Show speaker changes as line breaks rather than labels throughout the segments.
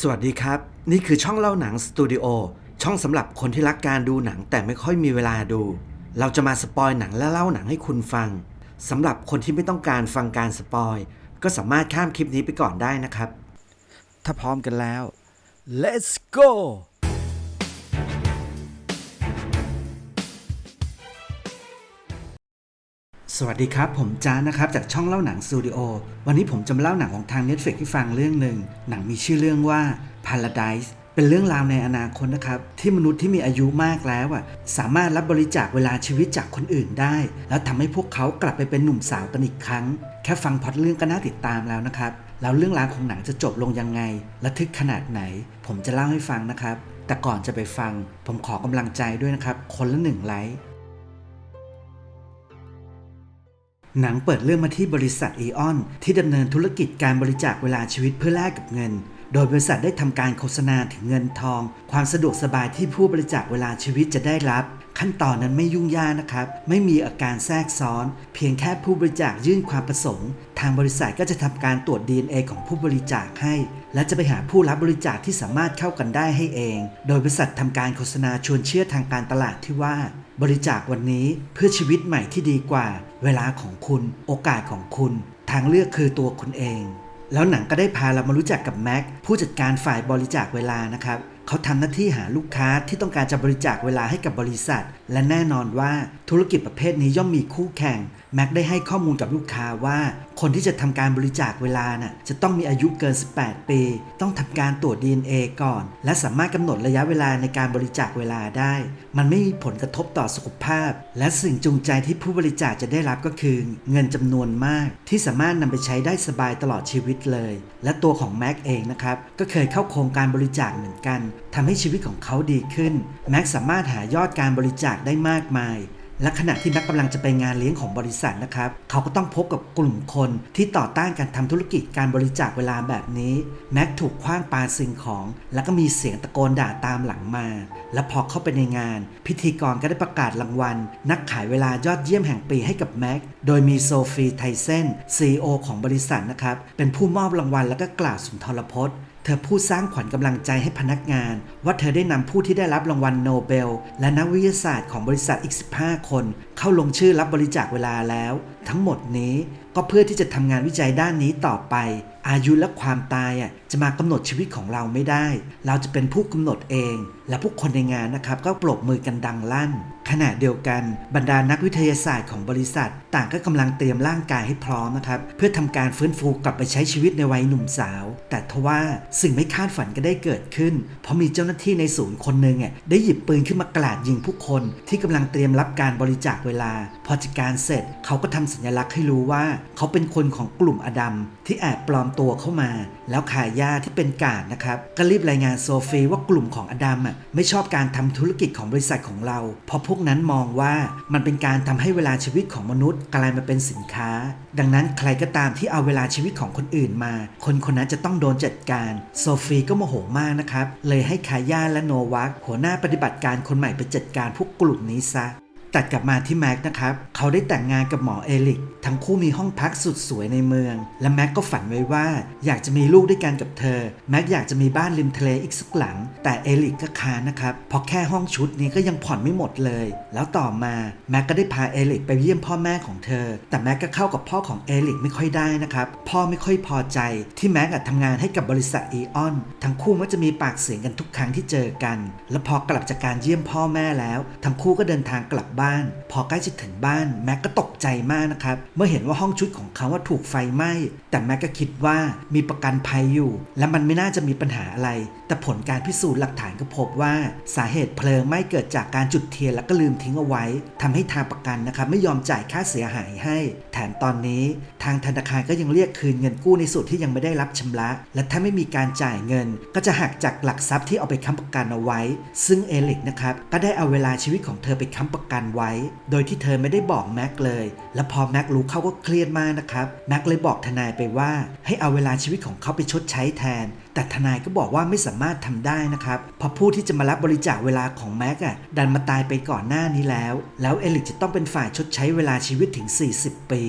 สวัสดีครับ นี่คือช่องเล่าหนังสตูดิโอช่องสำหรับคนที่รักการดูหนังแต่ไม่ค่อยมีเวลาดู เราจะมาสปอยหนังและเล่าหนังให้คุณฟังสำหรับคนที่ไม่ต้องการฟังการสปอยก็สามารถข้ามคลิปนี้ไปก่อนได้นะครับ ถ้าพร้อมกันแล้ว let's go สวัสดีครับ ผมจ้านะครับ จากช่องเล่าหนังสตูดิโอวันนี้ผมจะมาเล่าหนังของทาง Netflix ให้ฟังเรื่องหนึ่งหนังมีชื่อเรื่องว่า Paradise เป็นเรื่องราวในอนาคตนะครับ ที่มนุษย์ที่มีอายุมากแล้วอะสามารถรับบริจาคเวลาชีวิตจากคนอื่นได้ แล้วทำให้พวกเขากลับไปเป็นหนุ่มสาวกันอีกครั้ง แค่ฟังพอตเรื่องก็น่าติดตามแล้วนะครับแล้วเรื่องราวของหนังจะจบลงยังไงระทึกขนาดไหน ผมจะเล่าให้ฟังนะครับ แต่ก่อนจะไปฟัง ผมขอกำลังใจด้วยนะครับ คนละหนึ่งไลค์ หนังเปิดเรื่องมาที่บริษัทเอออนที่ดำเนินธุรกิจการบริจาคเวลาชีวิตเพื่อแลกกับเงิน โดยบริษัทได้ทำการโฆษณาถึงเงินทอง ความสะดวกสบายที่ผู้บริจาคเวลาชีวิตจะได้รับ ขั้นตอนนั้นไม่ยุ่งยากนะครับ ไม่มีอาการแทรกซ้อน เพียงแค่ผู้บริจาคยื่นความประสงค์ ทางบริษัทก็จะทำการตรวจ DNA ของผู้บริจาคให้ และจะไปหาผู้รับบริจาคที่สามารถเข้ากันได้ให้เอง โดยบริษัททำการโฆษณาชวนเชื่อทางการตลาดที่ว่าบริจาควันนี้เพื่อชีวิตใหม่ที่ดีกว่า เวลาของคุณโอกาสของคุณ ทางเลือกคือตัวคุณเอง แล้วหนังก็ได้พาเรามารู้จักกับแม็กผู้จัดการฝ่ายบริจาคเวลานะครับ เขาทำหน้าที่หาลูกค้าที่ต้องการจะบริจาคเวลาให้กับบริษัท และแน่นอนว่าธุรกิจประเภทนี้ย่อมมีคู่แข่ง แม็กได้ให้ข้อมูลกับลูกค้าว่า คนที่จะทำการบริจาคเวลาน่ะจะต้องมีอายุเกิน 18 ปี ต้องทำการตรวจ DNA ก่อน และสามารถกำหนดระยะเวลาในการบริจาคเวลาได้ มันไม่มีผลกระทบต่อสุขภาพ และสิ่งจูงใจที่ผู้บริจาคจะได้รับก็คือ เงินจำนวนมาก ที่สามารถนำไปใช้ได้สบายตลอดชีวิตเลย และตัวของแม็กเองนะครับก็เคยเข้าโครงการบริจาคเหมือนกันทำให้ชีวิตของเขาดีขึ้น แม็กสามารถหายอดการบริจาคได้มากมาย และขณะที่แม็กกำลังจะไปงานเลี้ยงของบริษัทนะครับ เขาก็ต้องพบกับกลุ่มคนที่ต่อต้านการทำธุรกิจการบริจาคเวลาแบบนี้ แม็กถูกคว้างปาสิ่งของ แล้วก็มีเสียงตะโกนด่าตามหลังมา และพอเข้าไปในงาน พิธีกรก็ได้ประกาศรางวัล นักขายเวลายอดเยี่ยมแห่งปีให้กับแม็กโดยมีโซฟีไทเซน CEO ของบริษัทนะครับเป็นผู้มอบรางวัลแล้วก็กล่าวสุนทรพจน์ เธอพูดสร้างขวัญกำลังใจให้พนักงาน ว่าเธอได้นำผู้ที่ได้รับรางวัลโนเบล และนักวิทยาศาสตร์ของบริษัทอีก 15 คน เข้าลงชื่อรับบริจาคเวลาแล้ว ทั้งหมดนี้ก็เพื่อที่จะทำงานวิจัยด้านนี้ต่อไปอายุและความตายอะจะมากำหนดชีวิตของเราไม่ได้ เราจะเป็นผู้กำหนดเอง และผู้คนในงานนะครับ ก็ปรบมือกันดังลั่น ขณะเดียวกันบรรดานักวิทยาศาสตร์ของบริษัท ต่างก็กำลังเตรียมร่างกายให้พร้อมนะครับ เพื่อทำการฟื้นฟูกลับไปใช้ชีวิตในวัยหนุ่มสาว แต่ทว่าสิ่งไม่คาดฝันก็ได้เกิดขึ้น เพราะมีเจ้าหน้าที่ในศูนย์คนหนึ่งอะได้หยิบปืนขึ้นมากราดยิงผู้คนที่กำลังเตรียมรับการบริจาคเวลา พอจัดการเสร็จเขาก็ทำสัญลักษณ์ให้รู้ว่า เขาเป็นคนของกลุ่มอดัมที่แอบปลอมตัวเข้ามา แล้วขายยาที่เป็นกาดนะครับก็รีบรายงานโซฟีว่ากลุ่มของอดัมอะไม่ชอบการทำธุรกิจของบริษัทของเรา เพราะพวกนั้นมองว่ามันเป็นการทำให้เวลาชีวิตของมนุษย์กลายมาเป็นสินค้า ดังนั้นใครก็ตามที่เอาเวลาชีวิตของคนอื่นมา คนคนนั้นจะต้องโดนจัดการโซฟีก็โมโหมากนะครับเลยให้คาย่าและโนวัคหัวหน้าปฏิบัติการคนใหม่ไปจัดการพวกกลุ่มนี้ซะ ตัดกลับมาที่แม็กนะครับ เขาได้แต่งงานกับหมอเอลิก ทั้งคู่มีห้องพักสุดสวยในเมือง และแม็กก็ฝันไว้ว่า อยากจะมีลูกด้วยกันกับเธอ แม็กอยากจะมีบ้านริมทะเลอีกสักหลัง แต่เอลิกก็ค้านนะครับ เพราะแค่ห้องชุดนี้ก็ยังผ่อนไม่หมดเลย แล้วต่อมาแม็กก็ได้พาเอลิกไปเยี่ยมพ่อแม่ของเธอ แต่แม็กก็เข้ากับพ่อของเอลิกไม่ค่อยได้นะครับ พ่อไม่ค่อยพอใจที่แม็กอะทำงานให้กับบริษัทอีออน ทั้งคู่มักจะมีปากเสียงกันทุกครั้งที่เจอกัน และพอกลับจากการเยี่ยมพ่อแม่แล้ว ทั้งคู่ก็เดินทางกลับบ้านพอใกล้จะถึงบ้านแม็กก็ตกใจมากนะครับ เมื่อเห็นว่าห้องชุดของเขาว่าถูกไฟไหม้ แต่แม็กก็คิดว่ามีประกันภัยอยู่ และมันไม่น่าจะมีปัญหาอะไร แต่ผลการพิสูจน์หลักฐานก็พบว่า สาเหตุเพลิงไหม้เกิดจากการจุดเทียนแล้วก็ลืมทิ้งเอาไว้ทำให้ทางประกันนะครับไม่ยอมจ่ายค่าเสียหายให้ แถมตอนนี้ทางธนาคารก็ยังเรียกคืนเงินกู้ในส่วนที่ยังไม่ได้รับชำระ และถ้าไม่มีการจ่ายเงิน ก็จะหักจากหลักทรัพย์ที่เอาไปค้ำประกันเอาไว้ ซึ่งเอลิกนะครับก็ได้เอาเวลาชีวิตของเธอไปค้ำประกันไว้ โดยที่เธอไม่ได้บอกแม็กเลย และพอแม็กรู้เขาก็เครียดมากนะครับ แม็กเลยบอกทนายไปว่า ให้เอาเวลาชีวิตของเขาไปชดใช้แทน แต่ทนายก็บอกว่าไม่สามารถทำได้นะครับเพราะผู้ที่จะมารับบริจาคเวลาของแม็กอะดันมาตายไปก่อนหน้านี้แล้ว แล้วเอลิกจะต้องเป็นฝ่ายชดใช้เวลาชีวิตถึง 40 ปี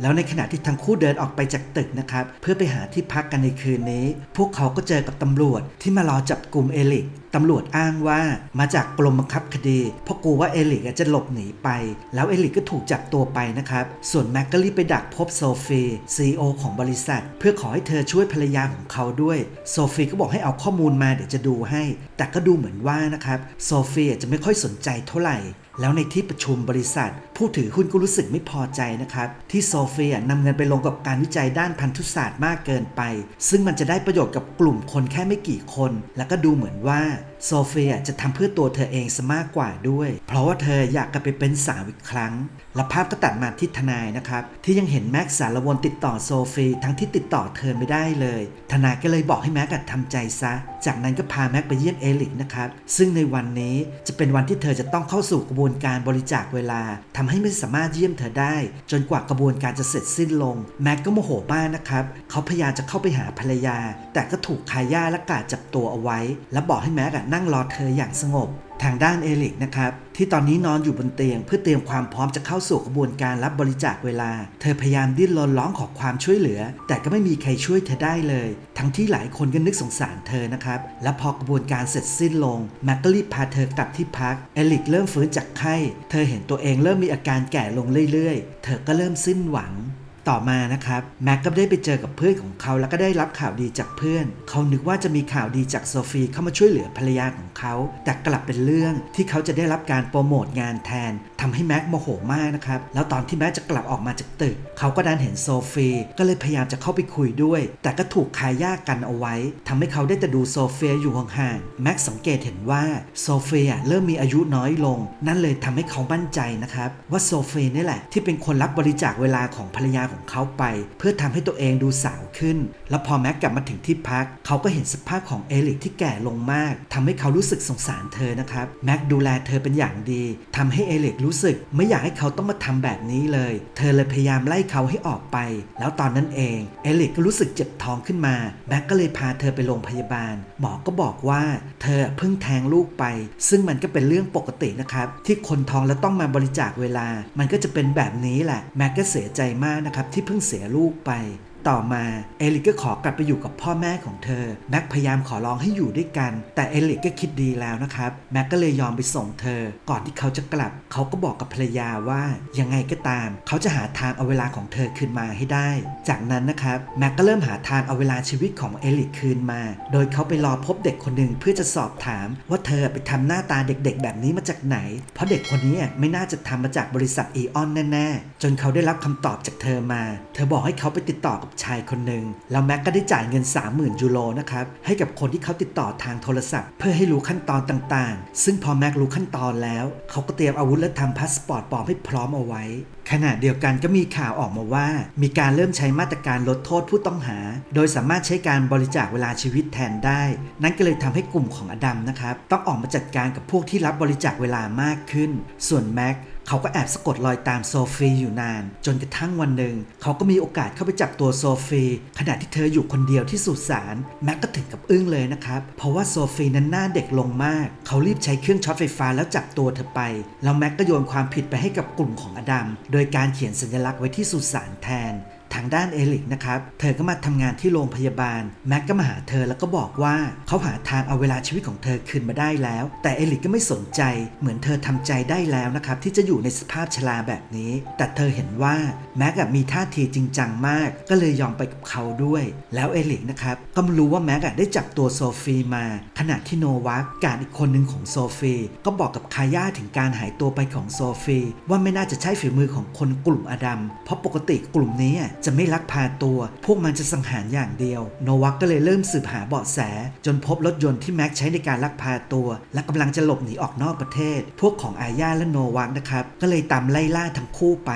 แล้วในขณะที่ทั้งคู่เดินออกไปจากตึกนะครับ เพื่อไปหาที่พักกันในคืนนี้ พวกเขาก็เจอกับตำรวจที่มารอจับกลุ่มเอลิก ตำรวจอ้างว่ามาจากกรมบังคับคดี เพราะกลัวว่าเอลิกจะหลบหนีไป แล้วเอลิกก็ถูกจับตัวไปนะครับ ส่วนแม็กก็รีบไปดักพบโซฟีซีอของบริษัท เพื่อขอให้เธอช่วยภรรยาของเขาด้วย โซฟีก็บอกให้เอาข้อมูลมาเดี๋ยวจะดูให้ แต่ก็ดูเหมือนว่านะครับโซฟีจะไม่ค่อยสนใจเท่าไหร่ แล้วในที่ประชุมบริษัท ผู้ถือหุ้นก็รู้สึกไม่พอใจนะครับที่โซเฟียนำเงินไปลงกับการวิจัยด้านพันธุศาสตร์มากเกินไป ซึ่งมันจะได้ประโยชน์กับกลุ่มคนแค่ไม่กี่คน แล้วก็ดูเหมือนว่าโซเฟียจะทำเพื่อตัวเธอเองซะมากกว่าด้วย เพราะว่าเธออยากกลับไปเป็นสาวอีกครั้ง และภาพก็ตัดมาที่ทนายนะครับ ที่ยังเห็นแม็กสารวนติดต่อโซฟีทั้งที่ติดต่อเธอไม่ได้เลย ทนายก็เลยบอกให้แม็กทำใจซะ จากนั้นก็พาแม็กไปเยี่ยมเอลิกนะครับ ซึ่งในวันนี้จะเป็นวันที่เธอจะต้องเข้าสู่กระบวนการบริจาคเวลาทำให้ไม่สามารถเยี่ยมเธอได้ จนกว่ากระบวนการจะเสร็จสิ้นลง แม็กก็โมโหมากนะครับ เขาพยายามจะเข้าไปหาภรรยา แต่ก็ถูกคาย่าและกาดจับตัวเอาไว้ และบอกให้แม็กนั่งรอเธออย่างสงบ ทางด้านเอลิกนะครับ ที่ตอนนี้นอนอยู่บนเตียง เพื่อเตรียมความพร้อมจะเข้าสู่กระบวนการรับบริจาคเวลา เธอพยายามดิ้นรนร้องขอความช่วยเหลือ แต่ก็ไม่มีใครช่วยเธอได้เลย ทั้งที่หลายคนก็นึกสงสารเธอนะครับ และพอกระบวนการเสร็จสิ้นลงแม็กก็รีบพาเธอกลับที่พักเอลิกเริ่มฟื้นจากไข้ เธอเห็นตัวเองเริ่มมีอาการแก่ลงเรื่อยๆ เธอก็เริ่มสิ้นหวัง ต่อมานะครับแม็กก็ได้ไปเจอกับเพื่อนของเขาแล้วก็ได้รับข่าวดีจากเพื่อน เขานึกว่าจะมีข่าวดีจากโซฟีเข้ามาช่วยเหลือภรรยาของเขา แต่กลับเป็นเรื่องที่เขาจะได้รับการโปรโมทงานแทนทำให้แม็กโมโหมากนะครับแล้วตอนที่แม็กจะกลับออกมาจากตึก เขาก็ดันเห็นโซฟีก็เลยพยายามจะเข้าไปคุยด้วย แต่ก็ถูกคาย่ากันเอาไว้ทำให้เขาได้แต่ดูโซเฟียอยู่ห่างๆแม็กสังเกตเห็นว่าโซเฟียเริ่มมีอายุน้อยลง นั่นเลยทำให้เขามั่นใจนะครับว่าโซเฟียนี่แหละที่เป็นคนรับบริจาคเวลาของภรรยาของเขาไป เพื่อทำให้ตัวเองดูสาวขึ้น แล้วพอแม็กกลับมาถึงที่พัก เขาก็เห็นสภาพของเอลิกที่แก่ลงมากทำให้เขารู้สึกสงสารเธอนะครับแม็กดูแลเธอเป็นอย่างดีทำให้เอลิกรู้สึก ไม่อยากให้เขาต้องมาทำแบบนี้เลย เธอเลยพยายามไล่เขาให้ออกไป แล้วตอนนั้นเองเอลิกก็รู้สึกเจ็บท้องขึ้นมาแม็กก็เลยพาเธอไปโรงพยาบาล หมอก็บอกว่า เธอเพิ่งแท้งลูกไป ซึ่งมันก็เป็นเรื่องปกตินะครับที่คนท้องแล้วต้องมาบริจาคเวลา มันก็จะเป็นแบบนี้แหละแม็กก็เสียใจมากนะครับที่เพิ่งเสียลูกไป ต่อมาเอลิกก็ขอกลับไปอยู่กับพ่อแม่ของเธอ แม็กพยายามขอร้องให้อยู่ด้วยกัน แต่เอลิกก็คิดดีแล้วนะครับ แม็กก็เลยยอมไปส่งเธอ ก่อนที่เขาจะกลับ เขาก็บอกกับภรรยาว่า ยังไงก็ตาม เขาจะหาทางเอาเวลาของเธอคืนมาให้ได้ จากนั้นนะครับแม็กก็เริ่มหาทางเอาเวลาชีวิตของเอลิกคืนมา โดยเขาไปรอพบเด็กคนหนึ่งเพื่อจะสอบถาม ว่าเธอไปทำหน้าตาเด็กๆ แบบนี้มาจากไหน เพราะเด็กคนนี้ไม่น่าจะทำมาจากบริษัทอีออนแน่ๆ จนเขาได้รับคำตอบจากเธอมา เธอบอกให้เขาไปติดต่อกับชายคนหนึ่งแล้วแม็กก็ได้จ่ายเงิน 30,000 ยูโรนะครับให้กับคนที่เขาติดต่อทางโทรศัพท์ เพื่อให้รู้ขั้นตอนต่างๆ ซึ่งพอแม็กรู้ขั้นตอนแล้ว เขาก็เตรียมอาวุธและทำพาสปอร์ตปลอมให้พร้อมเอาไว้ ขณะเดียวกันก็มีข่าวออกมาว่า มีการเริ่มใช้มาตรการลดโทษผู้ต้องหา โดยสามารถใช้การบริจาคเวลาชีวิตแทนได้ นั่นก็เลยทำให้กลุ่มของอดัมนะครับต้องออกมาจัดการกับพวกที่รับบริจาคเวลามากขึ้น ส่วนแม็ก เขาก็แอบสะกดรอยตามโซฟีอยู่นาน จนกระทั่งวันหนึ่ง เขาก็มีโอกาสเข้าไปจับตัวโซฟีขณะที่เธออยู่คนเดียวที่สุสานแม็กก็ถึงกับอึ้งเลยนะครับ เพราะว่าโซฟีนั้นหน้าเด็กลงมาก เขารีบใช้เครื่องช็อตไฟฟ้าแล้วจับตัวเธอไป แล้วแม็กก็โยนความผิดไปให้กับกลุ่มของอดัมโดยการเขียนสัญลักษณ์ไว้ที่สุสานแทน ทางด้านเอลิกนะครับ เธอก็มาทำงานที่โรงพยาบาล แม็กก็มาหาเธอแล้วก็บอกว่าเขาหาทางเอาเวลาชีวิตของเธอคืนมาได้แล้ว แต่เอลิกก็ไม่สนใจ เหมือนเธอทำใจได้แล้วนะครับที่จะอยู่ในสภาพชราแบบนี้ แต่เธอเห็นว่าแม็กมีท่าทีจริงจังมาก ก็เลยยอมไปกับเขาด้วย แล้วเอลิกนะครับก็รู้ว่าแม็กได้จับตัวโซฟีมา ขณะที่โนวักการอีกคนหนึ่งของโซฟีก็บอกกับคาย่าถึงการหายตัวไปของโซฟีว่าไม่น่าจะใช่ฝีมือของคนกลุ่มอดัมเพราะปกติกลุ่มนี้จะไม่ลักพาตัว พวกมันจะสังหารอย่างเดียว โนวักก็เลยเริ่มสืบหาเบาะแส จนพบรถยนต์ที่แม็กใช้ในการลักพาตัว และกำลังจะหลบหนีออกนอกประเทศ พวกของอาญาและโนวักนะครับก็เลยตามไล่ล่าทั้งคู่ไป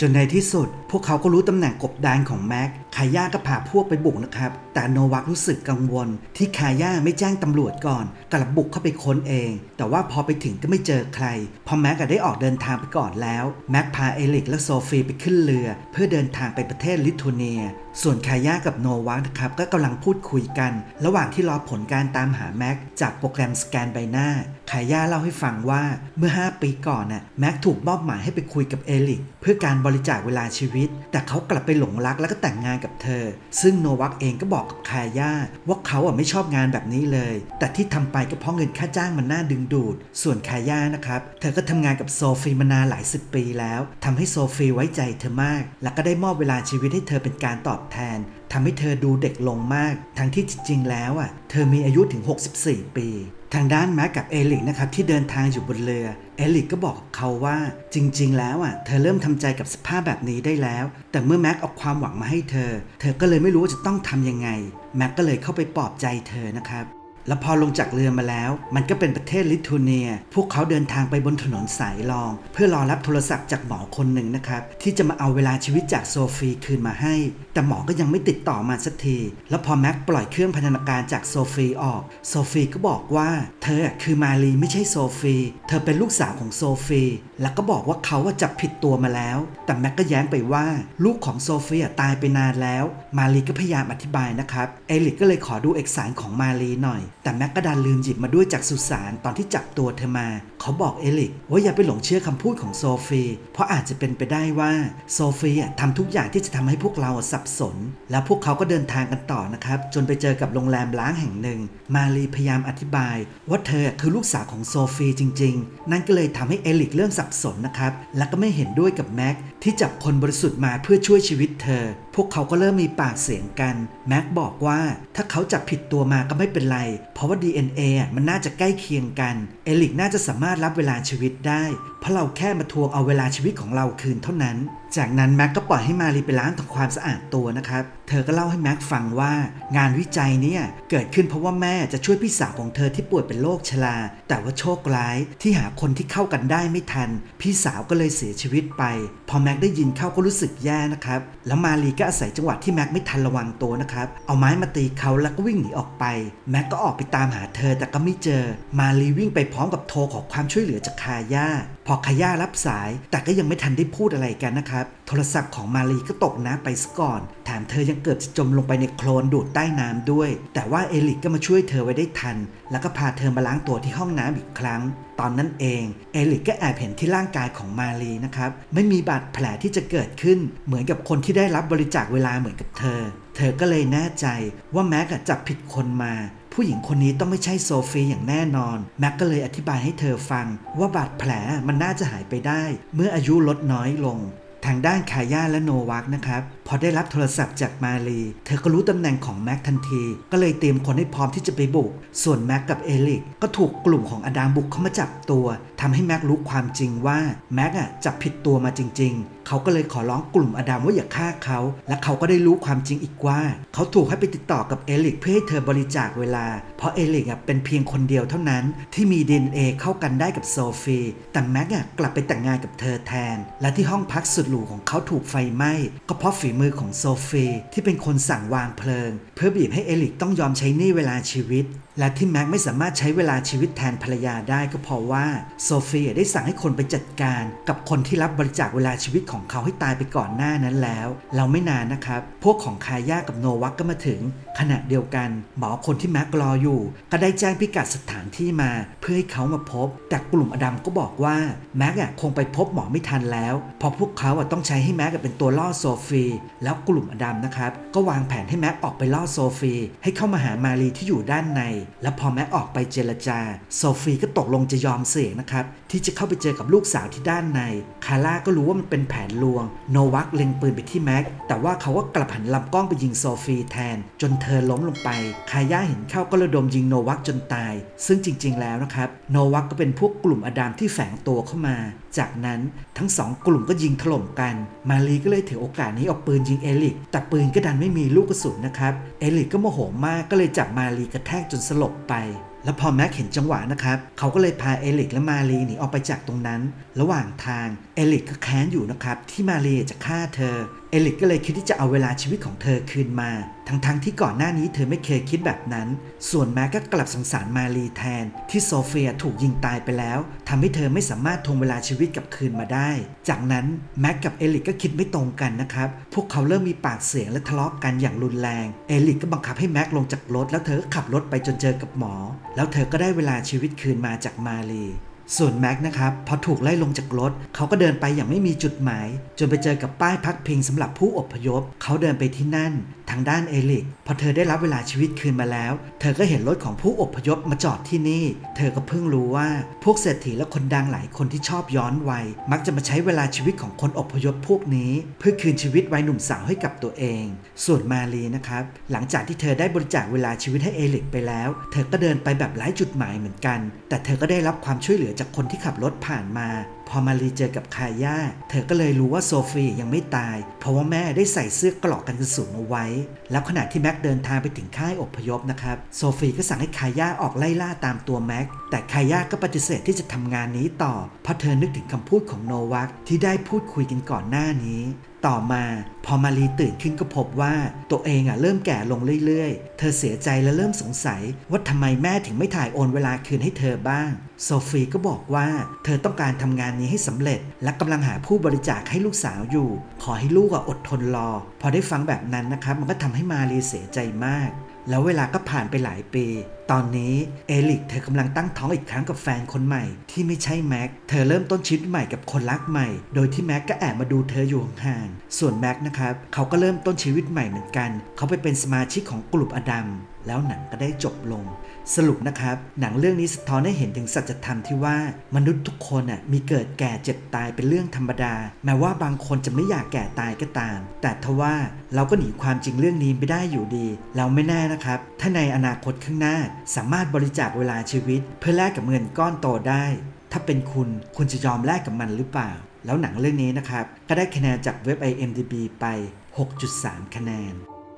จนในที่สุด พวกเขาก็รู้ตำแหน่งกบดานของแม็ก คาย่าก็พาพวกไปบุกนะครับ แต่โนวักรู้สึกกังวล ที่คาย่าไม่แจ้งตำรวจก่อนกลับบุกเข้าไปค้นเอง แต่ว่าพอไปถึงก็ไม่เจอใคร พอแม็กก็ได้ออกเดินทางไปก่อนแล้ว แม็กพาเอลิกและโซฟีไปขึ้นเรือ เพื่อเดินทางไปประเทศลิทัวเนีย ส่วนคาย่ากับโนวานะครับก็กำลังพูดคุยกัน ระหว่างที่รอผลการตามหาแม็กจากโปรแกรมสแกนใบหน้าคาย่าเล่าให้ฟังว่าเมื่อ 5 ปีก่อนน่ะแม็กถูกมอบหมายให้ไปคุยกับเอลิกเพื่อการบริจาคเวลาชีวิต แต่เขากลับไปหลงรักแล้วก็แต่งงานกับเธอ ซึ่งโนวักเองก็บอกกับคาย่าว่าเขาอะไม่ชอบงานแบบนี้เลย แต่ที่ทำไปก็เพราะเงินค่าจ้างมันน่าดึงดูด ส่วนคาย่านะครับเธอก็ทำงานกับโซฟีมานานหลายสิบปีแล้วทำให้โซฟีไว้ใจเธอมาก และก็ได้มอบเวลาชีวิตให้เธอเป็นการตอบแทนทำให้เธอดูเด็กลงมาก ทั้งที่จริงๆแล้วอะ เธอมีอายุถึง 64 ปี ทางด้านแม็กกับเอลิกนะครับที่เดินทางอยู่บนเรือ เอลิกก็บอกเขาว่าจริง ๆ แล้วอะ เธอเริ่มทำใจกับสภาพแบบนี้ได้แล้ว แต่เมื่อแม็กเอาความหวังมาให้เธอ เธอก็เลยไม่รู้ว่าจะต้องทำยังไง แม็กก็เลยเข้าไปปลอบใจเธอนะครับ แล้วพอลงจากเรือมาแล้ว มันก็เป็นประเทศลิทัวเนีย พวกเขาเดินทางไปบนถนนสายรอง เพื่อรอรับโทรศัพท์จากหมอคนหนึ่งนะครับ ที่จะมาเอาเวลาชีวิตจากโซฟีคืนมาให้ แต่หมอก็ยังไม่ติดต่อมาสักที แล้วพอแม็กปล่อยเครื่องพันธนาการจากโซฟีออก โซฟีก็บอกว่า เธอคือมารีไม่ใช่โซฟี เธอเป็นลูกสาวของโซฟีแล้วก็บอกว่าเขาว่าจับผิดตัวมาแล้ว แต่แม็กก็แย้งไปว่า ลูกของโซเฟียตายไปนานแล้ว มารีก็พยายามอธิบายนะครับ เอลิกก็เลยขอดูเอกสารของมารีหน่อย แต่แม็กก็ดันลืมหยิบมาด้วยจากสุสานตอนที่จับตัวเธอมา เขาบอกเอลิกว่าอย่าไปหลงเชื่อคำพูดของโซฟีเพราะอาจจะเป็นไปได้ว่าโซฟีอะทำทุกอย่างที่จะทำให้พวกเราสับสน แล้วพวกเขาก็เดินทางกันต่อนะครับ จนไปเจอกับโรงแรมล้างแห่งหนึ่ง มารีพยายามอธิบาย ว่าเธอคือลูกสาวของโซฟีจริง ๆ นั่นก็เลยทำให้เอลิกเริ่มสับสนนะครับ และก็ไม่เห็นด้วยกับแม็กที่จับคนบริสุทธิ์มาเพื่อช่วยชีวิตเธอ พวกเขาก็เริ่มมีปากเสียงกัน แม็กบอกว่าถ้าเขาจับผิดตัวมาก็ไม่เป็นไร เพราะว่า DNA อะมันน่าจะใกล้เคียงกัน เอลิกน่าจะสามารถรับเวลาชีวิตได้ เพราะเราแค่มาทวงเอาเวลาชีวิตของเราคืนเท่านั้น จากนั้นแม็กก็ปล่อยให้มารีไปล้างทำความสะอาดตัวนะครับ เธอก็เล่าให้แม็กฟังว่างานวิจัยเนี่ยเกิดขึ้นเพราะว่าแม่จะช่วยพี่สาวของเธอที่ป่วยเป็นโรคชรา แต่ว่าโชคร้ายที่หาคนที่เข้ากันได้ไม่ทัน พี่สาวก็เลยเสียชีวิตไป พอแม็กได้ยินเข้าก็รู้สึกแย่นะครับ แล้วมารีก็อาศัยจังหวะที่แม็กไม่ทันระวังตัวนะครับ เอาไม้มาตีเขาแล้วก็วิ่งหนีออกไป แม็กก็ออกไปตามหาเธอแต่ก็ไม่เจอ มารีวิ่งไปพร้อมกับโทรขอความช่วยเหลือจากคาย่า พอคาย่ารับสาย แต่ก็ยังไม่ทันได้พูดอะไรกันนะครับ โทรศัพท์ของมารีก็ตกน้ำไปซะก่อน แถมเธอยังเกือบจะจมลงไปในโคลนดูดใต้น้ำด้วย แต่ว่าเอลิกก็มาช่วยเธอไว้ได้ทัน แล้วก็พาเธอมาล้างตัวที่ห้องน้ำอีกครั้ง ตอนนั้นเอง เอลิกก็แอบเห็นที่ร่างกายของมารีนะครับ ไม่มีบาดแผลที่จะเกิดขึ้น เหมือนกับคนที่ได้รับบริจาคเวลาเหมือนกับเธอ เธอก็เลยแน่ใจว่าแม็กจับผิดคนมา ผู้หญิงคนนี้ต้องไม่ใช่โซฟีอย่างแน่นอน แม็กก็เลยอธิบายให้เธอฟัง ว่าบาดแผลมันน่าจะหายไปได้ เมื่ออายุลดน้อยลง ทางด้านคาย่าและโนวักนะครับพอได้รับโทรศัพท์จากมาลี เธอก็รู้ตำแหน่งของแม็กทันที ก็เลยเตรียมคนให้พร้อมที่จะไปบุก ส่วนแม็กกับเอลิกก็ถูกกลุ่มของอดามบุกเข้ามาจับตัวทำให้แม็กรู้ความจริงว่าแม็กอะจับผิดตัวมาจริง ๆ เขาก็เลยขอร้องกลุ่มอดัมว่าอย่าฆ่าเขา และเขาก็ได้รู้ความจริงอีกว่า เขาถูกให้ไปติดต่อกับเอลิกเพื่อให้เธอบริจาคเวลา เพราะเอลิกอะเป็นเพียงคนเดียวเท่านั้นที่มี DNA เข้ากันได้กับโซฟีแต่แม็กอะกลับไปแต่งงานกับเธอแทน และที่ห้องพักสุดหรูของเขาถูกไฟไหม้ก็เพราะฝีมือของโซฟีที่เป็นคนสั่งวางเพลิง เพื่อบีบให้เอลิกต้องยอมใช้หนี้เวลาชีวิต และที่แม็กไม่สามารถใช้เวลาชีวิตแทนภรรยาได้ก็เพราะว่าโซเฟียได้สั่งให้คนไปจัดการ กับคนที่รับบริจาคเวลาชีวิตของเขาให้ตายไปก่อนหน้านั้นแล้ว เราไม่นานนะครับ พวกของคาย่ากับโนวักก็มาถึง ขณะเดียวกัน หมอคนที่แม็กรออยู่ ก็ได้แจ้งพิกัดสถานที่มา เพื่อให้เขามาพบ แต่กลุ่มอดัมก็บอกว่าแม็กอะคงไปพบหมอไม่ทันแล้วเพราะพวกเขาอะต้องใช้ให้แม็กเป็นตัวล่อโซฟีแล้วกลุ่มอดัมนะครับก็วางแผนให้แม็กออกไปล่อโซฟีให้เข้ามาหามารีที่อยู่ด้านในและพอแม็กออกไปเจรจา โซฟีก็ตกลงจะยอมเสี่ยงนะครับ ที่จะเข้าไปเจอกับลูกสาวที่ด้านใน คาร่าก็รู้ว่ามันเป็นแผนลวง โนวักเล็งปืนไปที่แม็ก แต่ว่าเขาก็กลับหันลำกล้องไปยิงโซฟีแทน จนเธอล้มลงไป คาย่าเห็นเข้าก็ระดมยิงโนวักจนตาย ซึ่งจริง ๆ แล้วนะครับ โนวักก็เป็นพวกกลุ่มอดามที่แฝงตัวเข้ามา จากนั้นทั้งสองกลุ่มก็ยิงถล่มกัน มารีก็เลยถือโอกาสนี้เอาปืนยิงเอลิก แต่ปืนก็ดันไม่มีลูกกระสุนนะครับ เอลิกก็โมโหมากก็เลยจับมารีกระแทกจนสลบไป แล้วพอแม็กเห็นจังหวะนะครับ เขาก็เลยพาเอลิกและมารีหนีออกไปจากตรงนั้น ระหว่างทางเอลิกก็แค้นอยู่นะครับที่มารีจะฆ่าเธอ เอลิกก็เลยคิดที่จะเอาเวลาชีวิตของเธอคืนมา ทั้งๆที่ก่อนหน้านี้เธอไม่เคยคิดแบบนั้น ส่วนแม็กก็กลับสงสารมารีแทน ที่โซเฟียถูกยิงตายไปแล้วทำให้เธอไม่สามารถทวงเวลาชีวิตกลับคืนมาได้ จากนั้นแม็กกับเอลิกก็คิดไม่ตรงกันนะครับ พวกเขาเริ่มมีปากเสียงและทะเลาะกันอย่างรุนแรง เอลิกก็บังคับให้แม็กลงจากรถแล้วเธอก็ขับรถไปจนเจอกับหมอ แล้วเธอก็ได้เวลาชีวิตคืนมาจากมารี ส่วนแม็กนะครับพอถูกไล่ลงจากรถ เขาก็เดินไปอย่างไม่มีจุดหมาย จนไปเจอกับป้ายพักพิงสำหรับผู้อพยพ เขาเดินไปที่นั่น ทางด้านเอลิก พอเธอได้รับเวลาชีวิตคืนมาแล้ว เธอก็เห็นรถของผู้อพยพมาจอดที่นี่ เธอก็เพิ่งรู้ว่าพวกเศรษฐีและคนดังหลายคนที่ชอบย้อนวัย มักจะมาใช้เวลาชีวิตของคนอพยพพวกนี้ เพื่อคืนชีวิตวัยหนุ่มสาวให้กับตัวเอง ส่วนมาลีนะครับ หลังจากที่เธอได้บริจาคเวลาชีวิตให้เอลิกไปแล้ว เธอก็เดินไปแบบไร้จุดหมายเหมือนกัน แต่เธอก็ได้รับความช่วยเหลือจากคนที่ขับรถผ่านมา พอมารีเจอกับคาย่า เธอก็เลยรู้ว่าโซฟียังไม่ตาย เพราะว่าแม่ได้ใส่เสื้อกราะกันกระสุนเอาไว้ แล้วขณะที่แม็กเดินทางไปถึงค่ายอพยพนะครับ โซฟีก็สั่งให้คาย่าออกไล่ล่าตามตัวแม็ก แต่คาย่าก็ปฏิเสธที่จะทำงานนี้ต่อ เพราะเธอนึกถึงคำพูดของโนวัคที่ได้พูดคุยกันก่อนหน้านี้ ต่อมาพอมารีตื่นขึ้นก็พบว่าตัวเองอะเริ่มแก่ลงเรื่อยๆ เธอเสียใจและเริ่มสงสัยว่าทำไมแม่ถึงไม่ถ่ายโอนเวลาคืนให้เธอบ้าง โซฟีก็บอกว่าเธอต้องการทำงานนี้ให้สำเร็จ และกำลังหาผู้บริจาคให้ลูกสาวอยู่ ขอให้ลูกออดทนรอ พอได้ฟังแบบนั้นนะครับมันก็ทำให้มารีเสียใจมาก แล้วเวลาก็ผ่านไปหลายปีตอนนี้เอลิกเธอกำลังตั้งท้องอีกครั้งกับแฟนคนใหม่ ที่ไม่ใช่แม็ก เธอเริ่มต้นชีวิตใหม่กับคนรักใหม่ โดยที่แม็กก็แอบมาดูเธออยู่ห่างๆส่วนแม็กนะครับเขาก็เริ่มต้นชีวิตใหม่เหมือนกัน เขาไปเป็นสมาชิกของกลุ่มอดัมแล้วหนังก็ได้จบลง สรุปนะครับ หนังเรื่องนี้สะท้อนให้เห็นถึงสัจธรรมที่ว่ามนุษย์ทุกคนอะมีเกิดแก่เจ็บตายเป็นเรื่องธรรมดา แม้ว่าบางคนจะไม่อยากแก่ตายก็ตาม แต่ทว่าเราก็หนีความจริงเรื่องนี้ไม่ได้อยู่ดี เราไม่แน่นะครับ ถ้าในอนาคตข้างหน้าสามารถบริจาคเวลาชีวิต เพื่อแลกกับเงินก้อนโตได้ ถ้าเป็นคุณคุณจะยอมแลกกับมันหรือเปล่า แล้วหนังเรื่องนี้นะครับ ก็ได้คะแนนจากเว็บ IMDb ไป 6.3 คะแนน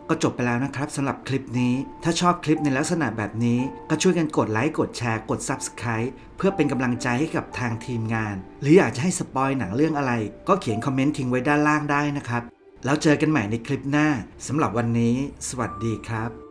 ก็จบไปแล้วนะครับสำหรับคลิปนี้ ถ้าชอบคลิปในลักษณะแบบนี้ ก็ช่วยกันกดไลค์กดแชร์กด Subscribe เพื่อเป็นกำลังใจให้กับทางทีมงาน หรืออยากจะให้สปอยหนังเรื่องอะไร ก็เขียนคอมเมนต์ทิ้งไว้ด้านล่างได้นะครับแล้วเจอกันใหม่ในคลิปหน้าสำหรับวันนี้ สวัสดีครับ